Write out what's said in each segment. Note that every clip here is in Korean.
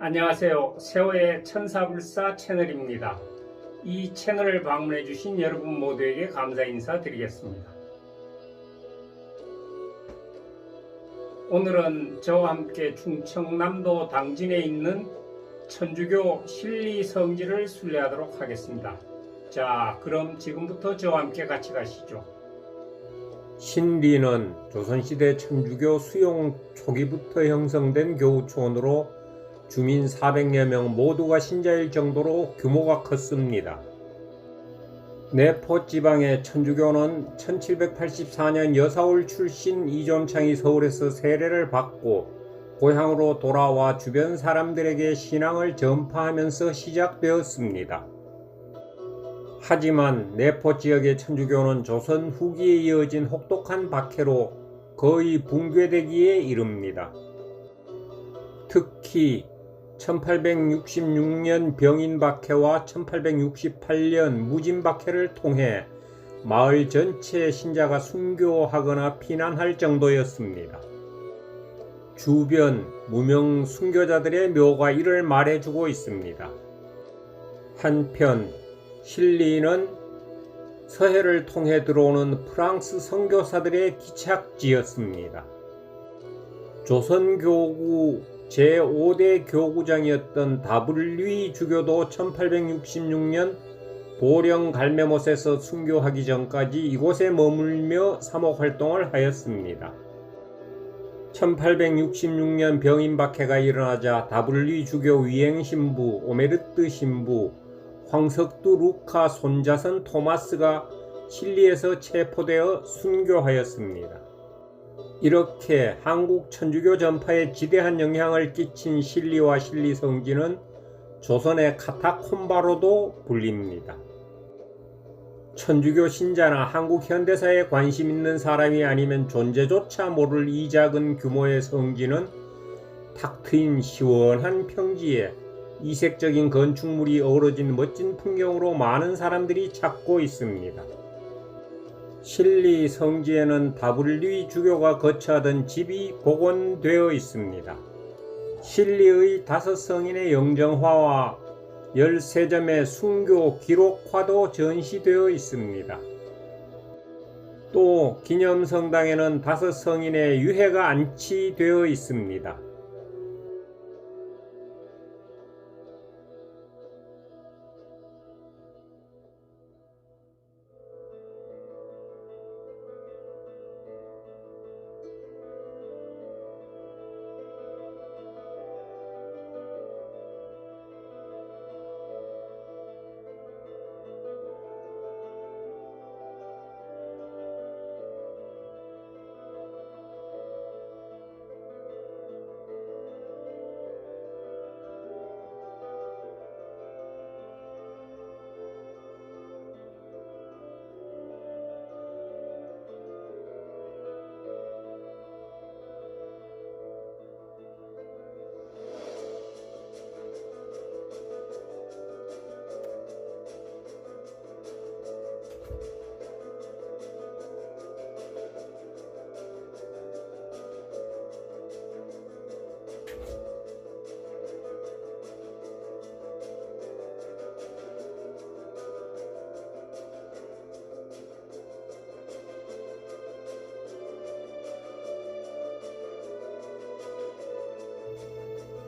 안녕하세요. 세호의 천사불사 채널입니다. 이 채널을 방문해 주신 여러분 모두에게 감사 인사 드리겠습니다. 오늘은 저와 함께 충청남도 당진에 있는 천주교 신리 성지를 순례하도록 하겠습니다. 자, 그럼 지금부터 저와 함께 같이 가시죠. 신리는 조선시대 천주교 수용 초기부터 형성된 교우촌으로 주민 400여 명 모두가 신자일 정도로 규모가 컸습니다. 내포 지방의 천주교는 1784년 여사올 출신 이존창이 서울에서 세례를 받고 고향으로 돌아와 주변 사람들에게 신앙을 전파하면서 시작되었습니다. 하지만 내포 지역의 천주교는 조선 후기에 이어진 혹독한 박해로 거의 붕괴되기에 이릅니다. 특히 1866년 병인 박해와 1868년 무진 박해를 통해 마을 전체 신자가 순교하거나 피난할 정도였습니다. 주변 무명 순교자들의 묘가 이를 말해주고 있습니다. 한편 신리는 서해를 통해 들어오는 프랑스 선교사들의 기착지였습니다. 조선교구 제5대 교구장이었던 다블리 주교도 1866년 보령 갈매못에서 순교하기 전까지 이곳에 머물며 사목 활동을 하였습니다. 1866년 병인 박해가 일어나자 다블리 주교 위행 신부, 오메르트 신부, 황석두 루카 손자선 토마스가 칠리에서 체포되어 순교하였습니다. 이렇게 한국 천주교 전파에 지대한 영향을 끼친 신리와 신리성지는 조선의 카타콤바로도 불립니다. 천주교 신자나 한국 현대사에 관심 있는 사람이 아니면 존재조차 모를 이 작은 규모의 성지는 탁 트인 시원한 평지에 이색적인 건축물이 어우러진 멋진 풍경으로 많은 사람들이 찾고 있습니다. 신리 성지에는 다블리 주교가 거처하던 집이 복원되어 있습니다. 신리의 다섯 성인의 영정화와 13점의 순교 기록화도 전시되어 있습니다. 또 기념성당에는 다섯 성인의 유해가 안치되어 있습니다.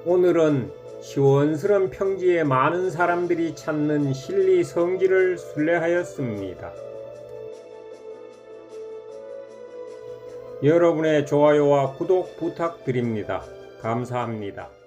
오늘은 시원스런 평지에 많은 사람들이 찾는 신리 성지를 순례하였습니다. 여러분의 좋아요와 구독 부탁드립니다. 감사합니다.